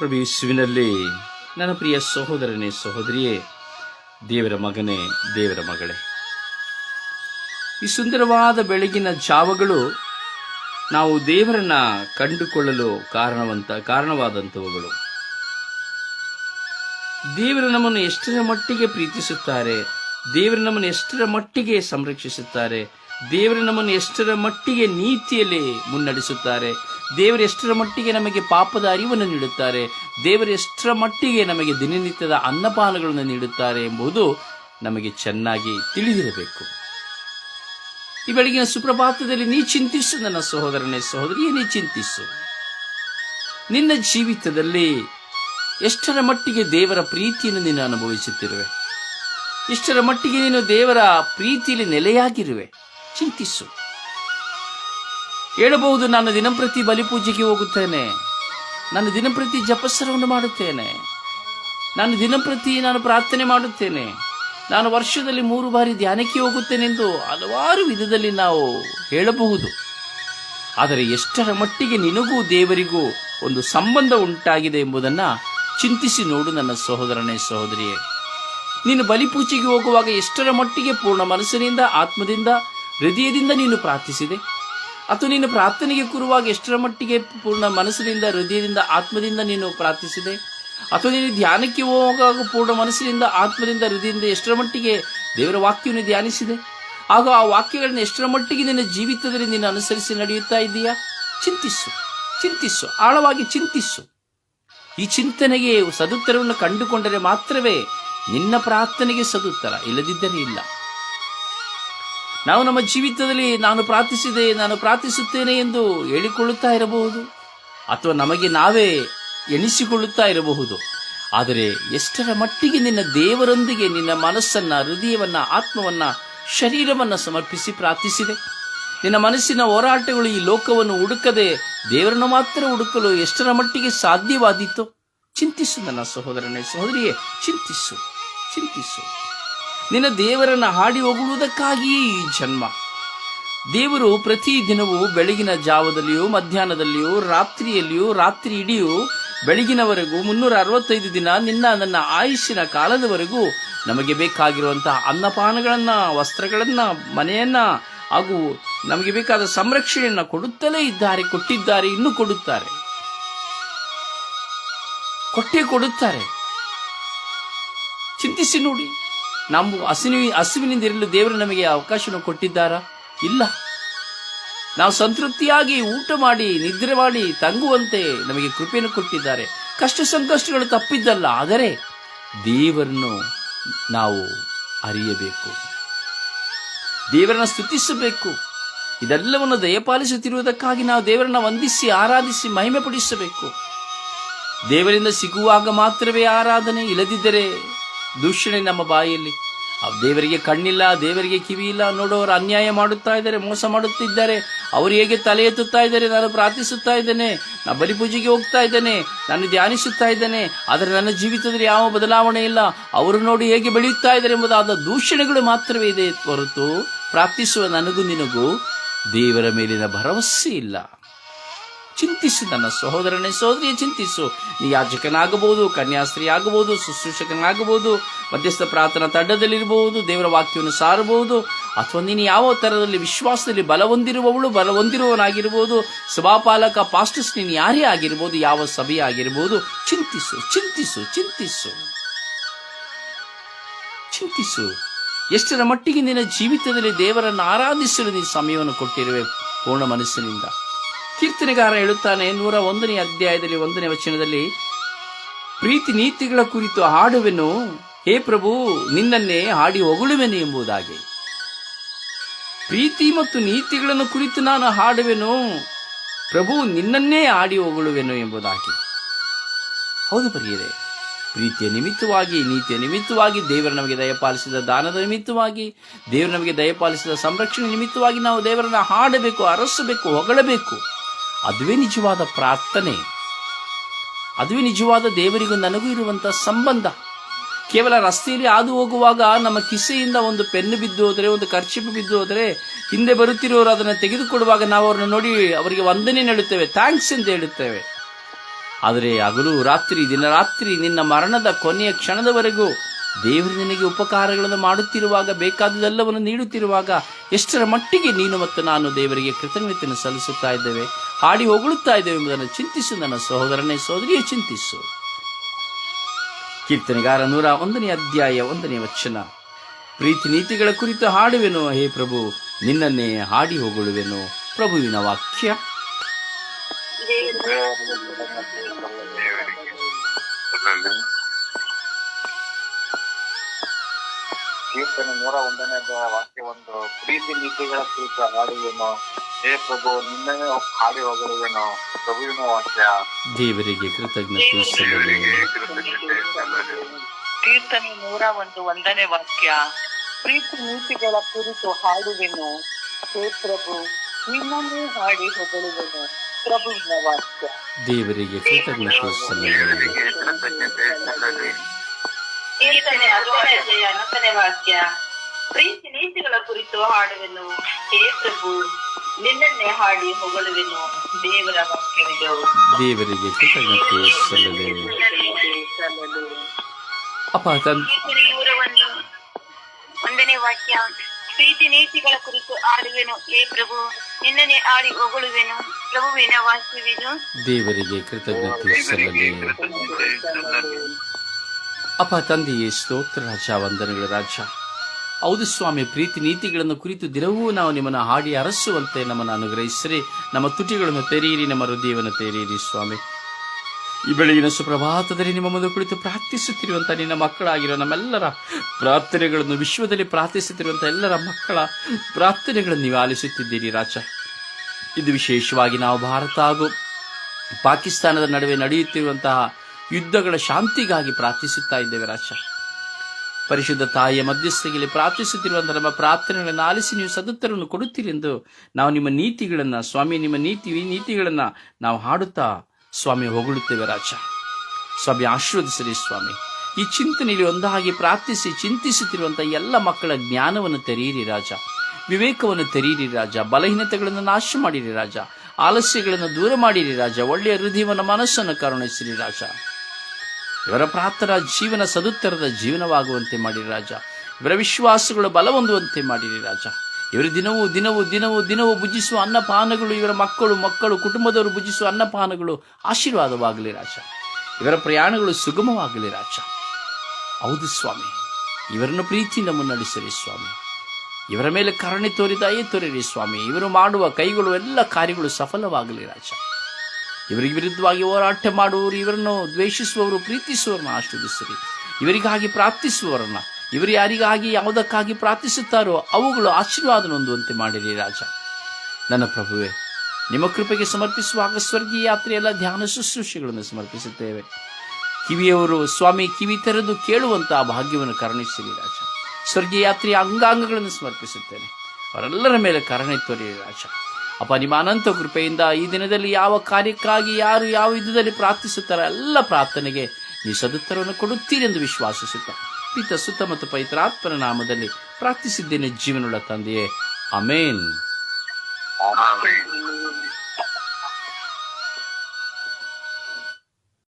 ಪ್ರಭು ಯೇಸುವಿನಲ್ಲಿ ನನ್ನ ಪ್ರಿಯ ಸಹೋದರನೇ ಸಹೋದರಿಯೇ, ದೇವರ ಮಗನೇ, ದೇವರ ಮಗಳೇ. ಈ ಸುಂದರವಾದ ಬೆಳಗಿನ ಜಾವಗಳು ನಾವು ದೇವರನ್ನ ಕಂಡುಕೊಳ್ಳಲು ಕಾರಣವಂತ, ಕಾರಣವಾದಂಥವುಗಳು. ದೇವರು ನಮ್ಮನ್ನು ಎಷ್ಟರ ಮಟ್ಟಿಗೆ ಪ್ರೀತಿಸುತ್ತಾರೆ, ದೇವರು ನಮ್ಮನ್ನು ಎಷ್ಟರ ಮಟ್ಟಿಗೆ ಸಂರಕ್ಷಿಸುತ್ತಾರೆ ದೇವರು ನಮ್ಮನ್ನು ಎಷ್ಟರ ಮಟ್ಟಿಗೆ ನೀತಿಯಲ್ಲಿ ಮುನ್ನಡೆಸುತ್ತಾರೆ. ದೇವರು ಎಷ್ಟರ ಮಟ್ಟಿಗೆ ನಮಗೆ ಪಾಪದ ಅರಿವನ್ನು ನೀಡುತ್ತಾರೆ. ದೇವರು ಎಷ್ಟರ ಮಟ್ಟಿಗೆ ನಮಗೆ ದಿನನಿತ್ಯದ ಅನ್ನಪಾನಗಳನ್ನು ನೀಡುತ್ತಾರೆ ಎಂಬುದು ನಮಗೆ ಚೆನ್ನಾಗಿ ತಿಳಿದಿರಬೇಕು. ಈ ಬೆಳಗಿನ ಸುಪ್ರಭಾತದಲ್ಲಿ ನೀ ಚಿಂತಿಸು ನನ್ನ ಸಹೋದರನೇ ಸಹೋದರಿಯೇ ನೀ ಚಿಂತಿಸು? ನಿನ್ನ ಜೀವಿತದಲ್ಲಿ ಎಷ್ಟರ ಮಟ್ಟಿಗೆ ದೇವರ ಪ್ರೀತಿಯನ್ನು ನೀನು ಅನುಭವಿಸುತ್ತಿರುವೆ? ಇಷ್ಟರ ಮಟ್ಟಿಗೆ ನೀನು ದೇವರ ಪ್ರೀತಿಯಲ್ಲಿ ನೆಲೆಯಾಗಿರುವೆ? ಚಿಂತಿಸು. ಹೇಳಬಹುದು, ನಾನು ದಿನಂಪ್ರತಿ ಬಲಿಪೂಜೆಗೆ ಹೋಗುತ್ತೇನೆ. ನಾನು ದಿನಂಪ್ರತಿ ಜಪಸ್ಸರವನ್ನು ಮಾಡುತ್ತೇನೆ. ನಾನು ದಿನಂಪ್ರತಿ ನಾನು ಪ್ರಾರ್ಥನೆ ಮಾಡುತ್ತೇನೆ. ನಾನು ವರ್ಷದಲ್ಲಿ ಮೂರು ಬಾರಿ ಧ್ಯಾನಕ್ಕೆ ಹೋಗುತ್ತೇನೆಂದು ಹಲವಾರು ವಿಧದಲ್ಲಿ ನಾವು ಹೇಳಬಹುದು. ಆದರೆ ಎಷ್ಟರ ಮಟ್ಟಿಗೆ ನಿನಗೂ ದೇವರಿಗೂ ಒಂದು ಸಂಬಂಧ ಉಂಟಾಗಿದೆ ಎಂಬುದನ್ನು ಚಿಂತಿಸಿ ನೋಡು ನನ್ನ ಸಹೋದರನೇ ಸಹೋದರಿಯೇ. ನೀನು ಬಲಿಪೂಜೆಗೆ ಹೋಗುವಾಗ ಎಷ್ಟರ ಮಟ್ಟಿಗೆ ಪೂರ್ಣ ಮನಸ್ಸಿನಿಂದ, ಆತ್ಮದಿಂದ ಹೃದಯದಿಂದ ನೀನು ಪ್ರಾರ್ಥಿಸಿದೆ. ಅಥವಾ ನೀನು ಪ್ರಾರ್ಥನೆಗೆ ಕೂರುವಾಗ ಎಷ್ಟರ ಮಟ್ಟಿಗೆ ಪೂರ್ಣ ಮನಸ್ಸಿನಿಂದ, ಹೃದಯದಿಂದ, ಆತ್ಮದಿಂದ ನೀನು ಪ್ರಾರ್ಥಿಸಿದೆ. ಅಥವಾ ನೀನು ಧ್ಯಾನಕ್ಕೆ ಹೋಗುವಾಗ ಪೂರ್ಣ ಮನಸ್ಸಿನಿಂದ, ಆತ್ಮದಿಂದ, ಹೃದಯದಿಂದ ಎಷ್ಟರ ಮಟ್ಟಿಗೆ ದೇವರ ವಾಕ್ಯವನ್ನು ಧ್ಯಾನಿಸಿದೆ. ಹಾಗೂ ಆ ವಾಕ್ಯಗಳನ್ನು ಎಷ್ಟರ ಮಟ್ಟಿಗೆ ನಿನ್ನ ಜೀವಿತದಲ್ಲಿ ನೀನು ಅನುಸರಿಸಿ ನಡೆಯುತ್ತಾ ಇದ್ದೀಯಾ ಚಿಂತಿಸು ಚಿಂತಿಸು, ಆಳವಾಗಿ ಚಿಂತಿಸು. ಈ ಚಿಂತನೆಗೆ ಸದುತ್ತರವನ್ನು ಕಂಡುಕೊಂಡರೆ ಮಾತ್ರವೇ ನಿನ್ನ ಪ್ರಾರ್ಥನೆಗೆ ಸದುತ್ತರ, ಇಲ್ಲದಿದ್ದರೆ ಇಲ್ಲ. ನಾವು ನಮ್ಮ ಜೀವಿತದಲ್ಲಿ ನಾನು ಪ್ರಾರ್ಥಿಸಿದೆ, ನಾನು ಪ್ರಾರ್ಥಿಸುತ್ತೇನೆ ಎಂದು ಹೇಳಿಕೊಳ್ಳುತ್ತಾ ಇರಬಹುದು ಅಥವಾ ನಮಗೆ ನಾವೇ ಎಣಿಸಿಕೊಳ್ಳುತ್ತಾ ಇರಬಹುದು. ಆದರೆ ಎಷ್ಟರ ಮಟ್ಟಿಗೆ ನಿನ್ನ ದೇವರೊಂದಿಗೆ ನಿನ್ನ ಮನಸ್ಸನ್ನ, ಹೃದಯವನ್ನ, ಆತ್ಮವನ್ನ, ಶರೀರವನ್ನ ಸಮರ್ಪಿಸಿ ಪ್ರಾರ್ಥಿಸಿದೆ? ನಿನ್ನ ಮನಸ್ಸಿನ ಹೋರಾಟಗಳು ಈ ಲೋಕವನ್ನು ಹುಡುಕದೆ ದೇವರನ್ನು ಮಾತ್ರ ಹುಡುಕಲು ಎಷ್ಟರ ಮಟ್ಟಿಗೆ ಸಾಧ್ಯವಾದೀತೋ? ಚಿಂತಿಸು ನನ್ನ ಸಹೋದರನೇ, ಸಹೋದರಿಯೇ, ಚಿಂತಿಸು ಚಿಂತಿಸು. ನಿನ್ನ ದೇವರನ್ನ ಹಾಡಿ ಹೋಗುವುದಕ್ಕಾಗಿಯೇ ಈ ಜನ್ಮ. ದೇವರು ಪ್ರತಿ ದಿನವೂ ಬೆಳಗಿನ ಜಾವದಲ್ಲಿಯೂ ಮಧ್ಯಾಹ್ನದಲ್ಲಿಯೂ ರಾತ್ರಿಯಲ್ಲಿಯೂ ರಾತ್ರಿ ಇಡಿಯೂ ಬೆಳಗಿನವರೆಗೂ ಮುನ್ನೂರ ಅರವತ್ತೈದು ದಿನ ನಿನ್ನ ನನ್ನ ಆಯುಷ್ಯನ ಕಾಲದವರೆಗೂ ನಮಗೆ ಬೇಕಾಗಿರುವಂತಹ ಅನ್ನಪಾನಗಳನ್ನ, ವಸ್ತ್ರಗಳನ್ನ, ಮನೆಯನ್ನ ಹಾಗೂ ನಮಗೆ ಬೇಕಾದ ಸಂರಕ್ಷಣೆಯನ್ನ ಕೊಡುತ್ತಲೇ ಇದ್ದಾರೆ, ಕೊಟ್ಟಿದ್ದಾರೆ, ಇನ್ನೂ ಕೊಡುತ್ತಾರೆ. ಕೊಟ್ಟೇ ಕೊಡುತ್ತಾರೆ. ಚಿಂತಿಸಿ ನೋಡಿ. ನಾವು ಹಸಿವಿ ಹಸಿವಿನಿಂದ ಇರಲು ದೇವರು ನಮಗೆ ಅವಕಾಶವನ್ನು ಕೊಟ್ಟಿದ್ದಾರಾ? ಇಲ್ಲ. ನಾವು ಸಂತೃಪ್ತಿಯಾಗಿ ಊಟ ಮಾಡಿ, ನಿದ್ರೆ ಮಾಡಿ ತಂಗುವಂತೆ ನಮಗೆ ಕೃಪೆಯನ್ನು ಕೊಟ್ಟಿದ್ದಾರೆ. ಕಷ್ಟ ಸಂಕಷ್ಟಗಳು ತಪ್ಪಿದ್ದಲ್ಲ, ಆದರೆ ದೇವರನ್ನು ನಾವು ಅರಿಯಬೇಕು. ದೇವರನ್ನು ಸ್ತುತಿಸಬೇಕು. ಇದೆಲ್ಲವನ್ನು ದಯಪಾಲಿಸುತ್ತಿರುವುದಕ್ಕಾಗಿ ನಾವು ದೇವರನ್ನ ವಂದಿಸಿ, ಆರಾಧಿಸಿ ಮಹಿಮೆ ಪಡಿಸಬೇಕು ದೇವರಿಂದ ಸಿಗುವಾಗ ಮಾತ್ರವೇ ಆರಾಧನೆ, ಇಲ್ಲದಿದ್ದರೆ ದೂಷಣೆ ನಮ್ಮ ಬಾಯಲ್ಲಿ. ಆ ದೇವರಿಗೆ ಕಣ್ಣಿಲ್ಲ, ದೇವರಿಗೆ ಕಿವಿ ಇಲ್ಲ ನೋಡೋರು ಅನ್ಯಾಯ ಮಾಡುತ್ತಾ ಇದ್ದಾರೆ, ಮೋಸ ಮಾಡುತ್ತಿದ್ದಾರೆ. ಅವರು ಹೇಗೆ ತಲೆ ಎತ್ತುತ್ತಾ ಇದ್ದಾರೆ, ನಾನು ಪ್ರಾರ್ಥಿಸುತ್ತಾ ಇದ್ದೇನೆ. ನಾನು ಬಲಿಪೂಜೆಗೆ ಹೋಗ್ತಾ ಇದ್ದೇನೆ, ನಾನು ಧ್ಯಾನಿಸುತ್ತಾ ಇದ್ದೇನೆ. ಆದರೆ ನನ್ನ ಜೀವಿತದಲ್ಲಿ ಯಾವ ಬದಲಾವಣೆ ಇಲ್ಲ. ಅವರು ನೋಡಿ ಹೇಗೆ ಬೆಳೆಯುತ್ತಾ ಇದ್ದಾರೆ ಎಂಬುದಾದ ದೂಷಣೆಗಳು ಮಾತ್ರವೇ ಇದೆ ಹೊರತು ಪ್ರಾರ್ಥಿಸುವ ನನಗೂ ನಿನಗೂ ದೇವರ ಮೇಲಿನ ಭರವಸೆ ಇಲ್ಲ. ಚಿಂತಿಸು ನನ್ನ ಸಹೋದರನೇ, ಸಹೋದರಿಯ, ಚಿಂತಿಸು. ನೀ ಯಾಜಕನಾಗಬಹುದು ಕನ್ಯಾಸ್ತ್ರೀ ಆಗಬಹುದು ಶುಶ್ರೂಷಕನಾಗಬಹುದು, ಮಧ್ಯಸ್ಥ ಪ್ರಾರ್ಥನಾ ತಂಡದಲ್ಲಿರಬಹುದು, ದೇವರ ವಾಕ್ಯವನ್ನು ಸಾರಬಹುದು, ಅಥವಾ ನೀನು ಯಾವ ತರದಲ್ಲಿ ವಿಶ್ವಾಸದಲ್ಲಿ ಬಲ ಹೊಂದಿರುವವಳು ಬಲ ಹೊಂದಿರುವವನಾಗಿರ್ಬೋದು ಸಭಾಪಾಲಕ, ಪಾಸ್ಟರ್ಸ್, ನೀನು ಯಾರೇ ಆಗಿರ್ಬೋದು ಯಾವ ಸಭೆ ಆಗಿರ್ಬೋದು ಚಿಂತಿಸು ಚಿಂತಿಸು ಚಿಂತಿಸು. ಚಿಂತಿಸು. ಎಷ್ಟರ ಮಟ್ಟಿಗೆ ನಿನ್ನ ಜೀವಿತದಲ್ಲಿ ದೇವರನ್ನು ಆರಾಧಿಸಲು ನೀನು ಸಮಯವನ್ನು ಕೊಟ್ಟಿರುವೆ, ಪೂರ್ಣ ಮನಸ್ಸಿನಿಂದ. ಕೀರ್ತನೆಗಾರ ಹೇಳುತ್ತಾನೆ, ನೂರ ಒಂದನೇ ಅಧ್ಯಾಯದಲ್ಲಿ, ಒಂದನೇ ವಚನದಲ್ಲಿ, ಪ್ರೀತಿ ನೀತಿಗಳ ಕುರಿತು ಹಾಡುವೆನು, ಹೇ ಪ್ರಭು, ನಿನ್ನನ್ನೇ ಹಾಡಿ ಹೊಗಳುವೆನು ಎಂಬುದಾಗಿ. ಪ್ರೀತಿ ಮತ್ತು ನೀತಿಗಳನ್ನು ಕುರಿತು ನಾನು ಹಾಡುವೆನು, ಪ್ರಭು, ನಿನ್ನನ್ನೇ ಹಾಡಿ ಹೊಗಳುವೆನು ಎಂಬುದಾಗಿ. ಹೌದು ಬರೆಯಿದೆ ಪ್ರೀತಿಯ ನಿಮಿತ್ತವಾಗಿ, ನೀತಿಯ ನಿಮಿತ್ತವಾಗಿ ದೇವರು ನಮಗೆ ದಯಪಾಲಿಸಿದ ದಾನದ ನಿಮಿತ್ತವಾಗಿ, ದೇವರು ನಮಗೆ ದಯಪಾಲಿಸಿದ ಸಂರಕ್ಷಣೆ ನಿಮಿತ್ತವಾಗಿ ನಾವು ದೇವರನ್ನ ಹಾಡಬೇಕು, ಅರಸಬೇಕು, ಹೊಗಳಬೇಕು. ಅದುವೇ ನಿಜವಾದ ಪ್ರಾರ್ಥನೆ. ಅದುವೇ ನಿಜವಾದ ದೇವರಿಗೂ ನನಗೂ ಇರುವಂತಹ ಸಂಬಂಧ. ಕೇವಲ ರಸ್ತೆಯಲ್ಲಿ ಹಾದು ಹೋಗುವಾಗ ನಮ್ಮ ಕಿಸೆಯಿಂದ ಒಂದು ಪೆನ್ನು ಬಿದ್ದು ಹೋದರೆ, ಒಂದು ಖರ್ಚಿಪು ಬಿದ್ದು ಹೋದರೆ, ಹಿಂದೆ ಬರುತ್ತಿರುವವರು ಅದನ್ನು ತೆಗೆದುಕೊಡುವಾಗ ನಾವು ಅವ್ರನ್ನ ನೋಡಿ ಅವರಿಗೆ ವಂದನೆ ನೀಡುತ್ತೇವೆ, ಥ್ಯಾಂಕ್ಸ್ ಎಂದು ಹೇಳುತ್ತೇವೆ. ಆದರೆ ಹಗಲು ರಾತ್ರಿ ದಿನ ರಾತ್ರಿ ನಿನ್ನ ಮರಣದ ಕೊನೆಯ ಕ್ಷಣದವರೆಗೂ ದೇವರು ನಿನಗೆ ಉಪಕಾರಗಳನ್ನು ಮಾಡುತ್ತಿರುವಾಗ ಬೇಕಾದುದೆಲ್ಲವನ್ನು ನೀಡುತ್ತಿರುವಾಗ ಎಷ್ಟರ ಮಟ್ಟಿಗೆ ನೀನು ಮತ್ತು ನಾನು ದೇವರಿಗೆ ಕೃತಜ್ಞತೆಯನ್ನು ಸಲ್ಲಿಸುತ್ತಾ ಇದ್ದೇವೆ, ಹಾಡಿ ಹೊಗಳುತ್ತಾ ಇದ್ದೇವೆ ಎಂಬುದನ್ನು ಚಿಂತಿಸು, ನನ್ನ ಸಹೋದರನೇ ಸಹೋದರಿಯೇ, ಚಿಂತಿಸು. ಕೀರ್ತನೆಗಾರ ನೂರ ಒಂದನೇ ಅಧ್ಯಾಯ ಒಂದನೇ ವಚನ. ಪ್ರೀತಿ ನೀತಿಗಳ ಕುರಿತು ಹಾಡುವೆನು, ಹೇ ಪ್ರಭು, ನಿನ್ನನ್ನೇ ಹಾಡಿ ಹೊಗಳುವೆನು. ಪ್ರಭುವಿನ ವಾಕ್ಯ. ಕೀರ್ತನೆ ನೂರ ಒಂದನೇ ವಾಕ್ಯ ಒಂದು ಪ್ರೀತಿ ನೀತಿಗಳ ಕುರಿತು ಹಾಡುವೇನು. ಹೇ ಪ್ರಭು ನಿನ್ನೇ ಹಾಡಿ ಹೋಗುವೇನು ಪ್ರಭುವಿನ ವಾಕ್ಯ. ದೇವರಿಗೆ ಕೃತಜ್ಞತೆ ಕೀರ್ತನೆ ನೂರ ಒಂದು ಒಂದನೇ ವಾಕ್ಯ. ಪ್ರೀತಿ ನೀತಿಗಳ ಕುರಿತು ಹಾಡುವೆನು. ಹೇ ಪ್ರಭು ನಿನ್ನನ್ನೇ ಹಾಡಿ ಹೊಗಳುವೆನು ಪ್ರಭುವಿನ ವಾಕ್ಯ. ದೇವರಿಗೆ ಕೃತಜ್ಞತೆ ಸಲ್ಲಲಿ ಕೀರ್ತನೆ ಹತ್ತನೇ ಅಧ್ಯಾಯ ಹನ್ನೊಂದನೇ ವಾಕ್ಯ ಪ್ರೀತಿ ನೀತಿಗಳ ಕುರಿತು ಹಾಡುವೆನು ಹೇ ಪ್ರಭು ನಿನ್ನನ್ನೇ ಹಾಡಿ ಹೊಗಳುವೆನು ದೇವರ ವಾಕ್ಯವಿದು ದೇವರಿಗೆ ಕೃತಜ್ಞತೆ ಸಲ್ಲಲಿ ಅಪ್ಪ ತನ್ ಕೀರ್ತನೆ ನೂರ ಒಂದು ಒಂದನೇ ವಾಕ್ಯ ಪ್ರೀತಿ ನೀತಿಗಳ ಕುರಿತು ಆಡುವೆನು ಹೇ ಪ್ರಭು ನಿನ್ನನ್ನೇ ಆಡಿ ಹೊಗಳುವೆನು ಪ್ರಭುವಿನ ವಾಕ್ಯವಿದು ದೇವರಿಗೆ ಕೃತಜ್ಞತೆ ಸಲ್ಲಲಿ ಅಪ್ಪ ತಂದೆಯೇ ಸ್ತೋತ್ರ ರಾಜ ವಂದನೆಗಳ ರಾಜ ಹೌದು ಸ್ವಾಮಿ, ಪ್ರೀತಿ ನೀತಿಗಳನ್ನು ಕುರಿತು ದಿನವೂ ನಾವು ನಿಮ್ಮನ್ನು ಹಾಡಿ ಅರಸುವಂತೆ ನಮ್ಮನ್ನು ಅನುಗ್ರಹಿಸಿರಿ. ನಮ್ಮ ತುಟಿಗಳನ್ನು ತೆರೆಯಿರಿ, ನಮ್ಮ ಹೃದಯವನ್ನು ತೆರೆಯಿರಿ ಸ್ವಾಮಿ. ಈ ಬೆಳಗಿನ ಸುಪ್ರಭಾತದಲ್ಲಿ ನಿಮ್ಮ ಮುಂದೆ ಕುಳಿತು ಪ್ರಾರ್ಥಿಸುತ್ತಿರುವಂಥ ನಿನ್ನ ಮಕ್ಕಳಾಗಿರೋ ನಮ್ಮೆಲ್ಲರ ಪ್ರಾರ್ಥನೆಗಳನ್ನು ವಿಶ್ವದಲ್ಲಿ ಪ್ರಾರ್ಥಿಸುತ್ತಿರುವಂಥ ಎಲ್ಲರ ಮಕ್ಕಳ ಪ್ರಾರ್ಥನೆಗಳನ್ನು ನೀವು ಆಲಿಸುತ್ತಿದ್ದೀರಿ ರಾಜ. ಇದು ವಿಶೇಷವಾಗಿ ನಾವು ಭಾರತ ಹಾಗೂ ಪಾಕಿಸ್ತಾನದ ನಡುವೆ ನಡೆಯುತ್ತಿರುವಂತಹ ಯುದ್ಧಗಳ ಶಾಂತಿಗಾಗಿ ಪ್ರಾರ್ಥಿಸುತ್ತಾ ಇದ್ದೇವೆ ರಾಜ. ಪರಿಶುದ್ಧ ತಾಯಿಯ ಮಧ್ಯಸ್ಥಿಯಲ್ಲಿ ಪ್ರಾರ್ಥಿಸುತ್ತಿರುವಂತಹ ನಮ್ಮ ಪ್ರಾರ್ಥನೆಗಳನ್ನು ಆಲಿಸಿ ನೀವು ಸದತ್ತರನ್ನು ಕೊಡುತ್ತೀರಿ ಎಂದು ನಾವು ನಿಮ್ಮ ನೀತಿಗಳನ್ನ, ಸ್ವಾಮಿ ನಿಮ್ಮ ನೀತಿ ನೀತಿಗಳನ್ನ ನಾವು ಹಾಡುತ್ತಾ ಸ್ವಾಮಿ ಹೊಗಳುತ್ತೇವೆ ರಾಜ. ಸ್ವಾಮಿ ಆಶೀರ್ವದಿಸಲಿ ಸ್ವಾಮಿ. ಈ ಚಿಂತನೆಯಲ್ಲಿ ಒಂದಾಗಿ ಪ್ರಾರ್ಥಿಸಿ ಚಿಂತಿಸುತ್ತಿರುವಂಥ ಎಲ್ಲ ಮಕ್ಕಳ ಜ್ಞಾನವನ್ನು ತೆರೆಯಿರಿ ರಾಜ. ವಿವೇಕವನ್ನು ತೆರೆಯಿರಿ ರಾಜ. ಬಲಹೀನತೆಗಳನ್ನು ನಾಶ ಮಾಡಿರಿ ರಾಜ. ಆಲಸ್ಯಗಳನ್ನು ದೂರ ಮಾಡಿರಿ ರಾಜ. ಒಳ್ಳೆಯ ಹೃದಯವನ್ನು, ಮನಸ್ಸನ್ನು ಕರುಣಿಸಿರಿ ರಾಜ. ಇವರ ಪ್ರಾರ್ಥನಾ ಜೀವನ ಸದುತ್ತರದ ಜೀವನವಾಗುವಂತೆ ಮಾಡಿರಿ ರಾಜ. ಇವರ ವಿಶ್ವಾಸಗಳು ಬಲಹೊಂದುವಂತೆ ಮಾಡಿರಿ ರಾಜ. ಇವರು ದಿನವೂ ದಿನವೂ ದಿನವೂ ದಿನವೂ ಭುಜಿಸುವ ಅನ್ನಪಾನಗಳು, ಇವರ ಮಕ್ಕಳು ಮಕ್ಕಳು, ಕುಟುಂಬದವರು ಭುಜಿಸುವ ಅನ್ನಪಾನಗಳು ಆಶೀರ್ವಾದವಾಗಲಿ ರಾಜ. ಇವರ ಪ್ರಯಾಣಗಳು ಸುಗಮವಾಗಲಿ ರಾಜ. ಹೌದು ಸ್ವಾಮಿ. ಇವರನ್ನು ಪ್ರೀತಿಯಿಂದ ಮುನ್ನಡೆಸಿರಿ ಸ್ವಾಮಿ. ಇವರ ಮೇಲೆ ಕರುಣೆ ತೋರಿ, ದಯೆ ತೋರಿರಿ ಸ್ವಾಮಿ. ಇವರು ಮಾಡುವ ಕೈಗಳು, ಎಲ್ಲ ಕಾರ್ಯಗಳು ಸಫಲವಾಗಲಿ ರಾಜ. ಇವರಿಗೆ ವಿರುದ್ಧವಾಗಿ ಹೋರಾಟ ಮಾಡುವವರು ಇವರನ್ನು ದ್ವೇಷಿಸುವವರು, ಪ್ರೀತಿಸುವವರನ್ನ ಆಶೀರ್ವದಿಸಿರಿ. ಇವರಿಗಾಗಿ ಪ್ರಾರ್ಥಿಸುವವರನ್ನ, ಇವರು ಯಾರಿಗಾಗಿ ಯಾವುದಕ್ಕಾಗಿ ಪ್ರಾರ್ಥಿಸುತ್ತಾರೋ ಅವುಗಳು ಆಶೀರ್ವಾದ ಹೊಂದುವಂತೆ ಮಾಡಿರಿ ರಾಜ. ನನ್ನ ಪ್ರಭುವೆ, ನಿಮ್ಮ ಕೃಪೆಗೆ ಸಮರ್ಪಿಸುವಾಗ ಸ್ವರ್ಗೀಯ ಯಾತ್ರೆಯೆಲ್ಲ ಧ್ಯಾನ ಶುಶ್ರೂಷೆಗಳನ್ನು ಸಮರ್ಪಿಸುತ್ತೇವೆ. ಕಿವಿಯವರು ಸ್ವಾಮಿ ಕಿವಿ ತೆರೆದು ಕೇಳುವಂತಹ ಭಾಗ್ಯವನ್ನು ಕರುಣಿಸಿರಿ ರಾಜ. ಸ್ವರ್ಗೀಯ ಯಾತ್ರೆಯ ಅಂಗಾಂಗಗಳನ್ನು ಸಮರ್ಪಿಸುತ್ತೇನೆ. ಅವರೆಲ್ಲರ ಮೇಲೆ ಕರುಣೆ ತೋರಿರಿ ರಾಜ. ಅಪ್ಪ ನಿಮ್ಮ ಅನಂತ ಕೃಪೆಯಿಂದ ಈ ದಿನದಲ್ಲಿ ಯಾವ ಕಾರ್ಯಕ್ಕಾಗಿ ಯಾರು ಯಾವ ಯುದ್ಧದಲ್ಲಿ ಪ್ರಾರ್ಥಿಸುತ್ತಾರೆ ಎಲ್ಲ ಪ್ರಾರ್ಥನೆಗೆ ನೀ ಸದುತ್ತರವನ್ನು ಕೊಡುತ್ತೀರಿ ಎಂದು ವಿಶ್ವಾಸಿಸುತ್ತ ಪಿತ ಸುತ್ತ ಮತ್ತು ಪವಿತ್ರಾತ್ಮನ ನಾಮದಲ್ಲಿ ಪ್ರಾರ್ಥಿಸಿದ್ದೇನೆ ಜೀವನುಳ್ಳ ತಂದೆಯೇ ಅಮೇನ್.